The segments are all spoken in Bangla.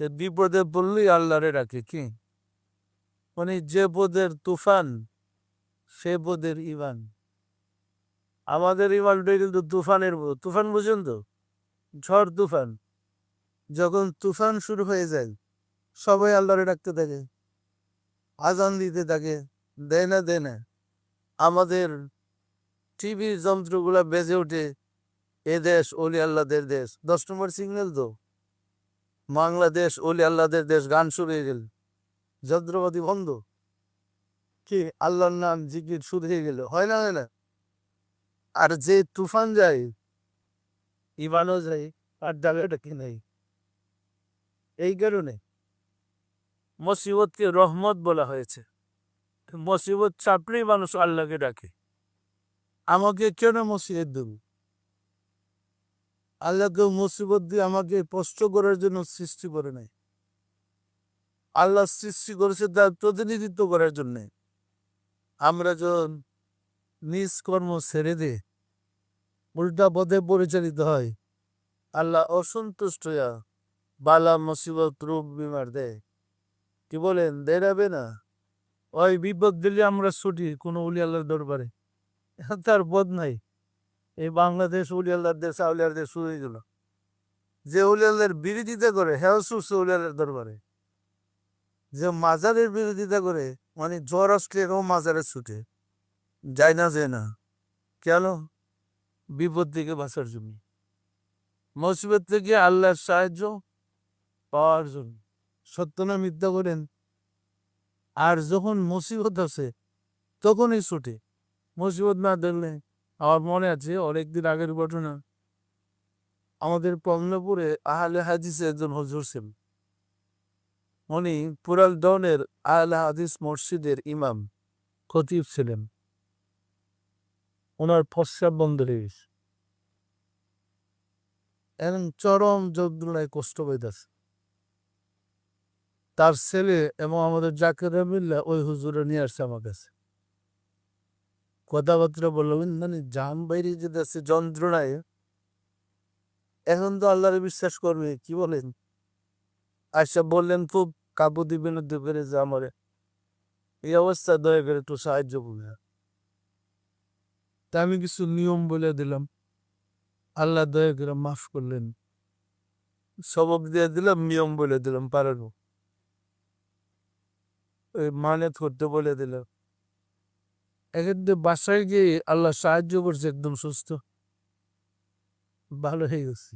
তে বিপদে পড়লেই আল্লাহরে ডাকে কি? মানে যে পদের তুফান, সে পদের ইমান আমাদের ইমানটাই কিন্তু তুফানের তুফান বুঝেন তো? ঝড় তুফান। যখন তুফান শুরু হয়ে যায়, সবাই আল্লাহরে ডাকতে থাকে। আজান দিতে থাকে, দেয় না দেয় না। আমাদের টিভি যন্ত্রগুলা বেজে ওঠে, এ দেশ অলি আল্লাহদের দেশ। দশ নম্বর সিগন্যাল তো। বাংলাদেশ অলি আল্লাহদের দেশ গান শুরু হয়ে গেল। যন্ত্রপাতি বন্ধ। কি আল্লাহর নাম জিকির শুরু হয়ে গেল। হয় না হয় না? আর যে তুফান যায়, ইমানও যায়, আর জায়গাটা কি নেই। এই কারণে মসিবতকে রহমত বলা হয়েছে। মসিবত চাপলেই মানুষ আল্লাহকে ডাকে। আমাকে কেন মুসিবত দেব? আল্লাহকে মুসিবত দিয়ে আমাকে কষ্ট করার জন্য সৃষ্টি করে নাই। আল্লাহ সৃষ্টি করেছে তার প্রতিনিধিত্ব করার জন্যে। আমরা যখন নিজ কর্ম ছেড়ে দে উল্টা পথে পরিচালিত হয়, আল্লাহ অসন্তুষ্ট হইয়া বালা মুসিবত রূপ বিমার দেয়। কি বলেন? দেড়াবে না ওই বিপদ দিলে আমরা ছুটি, কোনো উলি আল্লাহর দরবারে। তার বোধ নাই। এই বাংলাদেশ উলি আল্লাহর দেশ আউলিয়ার দেশ শুরু হয়ে গেল। যে উলি আল্লাহর বিরোধিতা করে হ্যাঁ সুস্থ উলি আল্লাহর দরবারে। যে মাজারের বিরোধিতা করে মানে জ্বর আসলে এরকম মাজারে ছুটে। যায় না যায় না। কেন? বিপদ থেকে বাঁচার জন্য। মুসিবত থেকে আল্লাহর সাহায্য পাওয়ার জন্য। সত্য না মিথ্যা করেন আর যখন মুসিবত আছে তখনই ছুটে। মুসিবত না দেখলে আমার মনে আছে অনেকদিন আগের ঘটনা। আমাদের কমলাপুরে আহলে হাদিসে একজন হজুর ছিলেন। উনি পুরাল ডনের আহলে হাদিস মসজিদের ইমাম, খতিব ছিলেন। ওনার ফসাব বন্ধ এখন চরম যন্ত্রণায় কষ্ট পাইতেছে। তার ছেলে এবং আমাদের জাকের মিল্লা ওই হুজুরে নিয়ে আসছে আমার কাছে। কথাবার্তা বলল মানে জান বাইরে যেতেছে যন্ত্রণায়, এখন তো আল্লাহরে বিশ্বাস করবে, কি বলেন? আচ্ছা বললেন, খুব কাবুদি বিনোদী করে যে আমার এই অবস্থা, দয়া করে একটু সাহায্য করবে তা আমি কিছু নিয়ম বলে দিলাম। আল্লাহ দয়া করে মাফ করলেন। সবক দিয়ে দিলাম, নিয়ম বলে দিলাম পারানো মানে করতে বলে দিলাম। এক্ষেত্রে বাসায় গিয়ে আল্লাহ সাহায্য করছে একদম সুস্থ। ভালো হয়ে গেছি।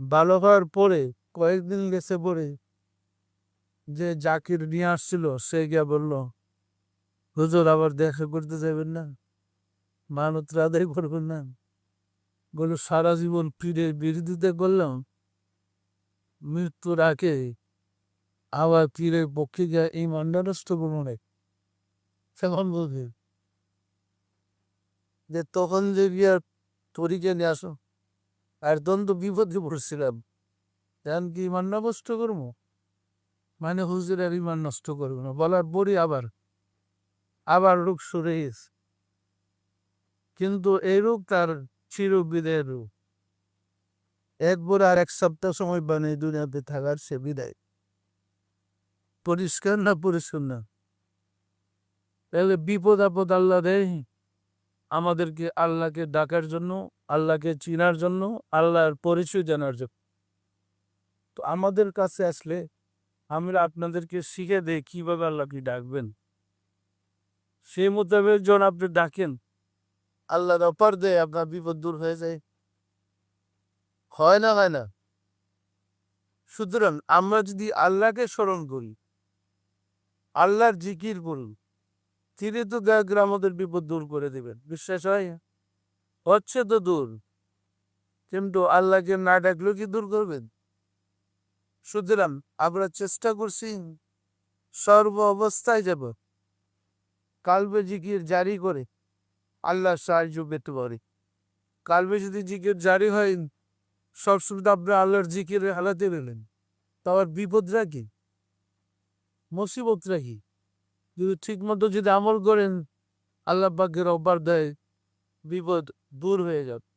ভালো হওয়ার পরে কয়েকদিন গেছে পরে যে জাকির নিয়ে আসছিল, সে গিয়া বলল, হুজুর, আবার দেখা করতে যাবেন না? মানত আদায় করবেন না? বলল সারা জীবন পীরের বিরোধিতা করলাম। মৃত্যুর আগে আবার পীরের পক্ষে গিয়া এই মান্ডা নষ্ট করব না বলবে যে তখন যে গিয়া তরিকে নিয়ে আসো আর দ্বন্দ্ব বিপদে পড়ছিলাম। এখন কি, ইমান নষ্ট করব? মানে হুজুর আর ইমান নষ্ট করব না। বলার পরই আবার আবার রোগ সরে গেছে কিন্তু এই রোগ তার চির বিদায়ের রোগ। একবার আর এক সপ্তাহ সময় বানিয়ে দুনিয়াতে থাকার সে বিদায়। পরিষ্কার না পরিষ্কার না তাহলে বিপদ আপদ আল্লাহ দেয়। আমাদেরকে আল্লাহকে ডাকার জন্য, আল্লাহকে চিনার জন্য, আল্লাহর পরিচয় জানার জন্য। তো আমাদের কাছে আসলে আমরা আপনাদেরকে শিখে দেই কীভাবে আল্লাহকে ডাকবেন। সেই মোতাবেক যখন আপনি ডাকেন, আল্লাহর অপার দেয় আপনার বিপদ দূর হয়ে যায়। হয় না হয় না? সুতরাং আমরা যদি আল্লাহকে স্মরণ করি, আল্লাহর জিকির করুন তিনি তো আমাদের বিপদ দূর করে দিবেন। বিশ্বাস হয়? হচ্ছে তো দূর। কিন্তু আল্লাহকে না ডাকলেও কি দূর করবেন? সুতরাং আমরা চেষ্টা করছি সর্ব অবস্থায় যাব। কালবে জিকির জারি করে আল্লাহ সাহায্য পেতে পারে। কালবে যদি জিকির জারি হয় সবসময় তো আপনি আল্লাহর জিকির হালাতে পেলেন তার বিপদরা কি? মুসিবতরা কি? যদি ঠিক মতো যদি আমল করেন আল্লাহ পাকের অপার দেয় বিপদ দূর হয়ে যাবে।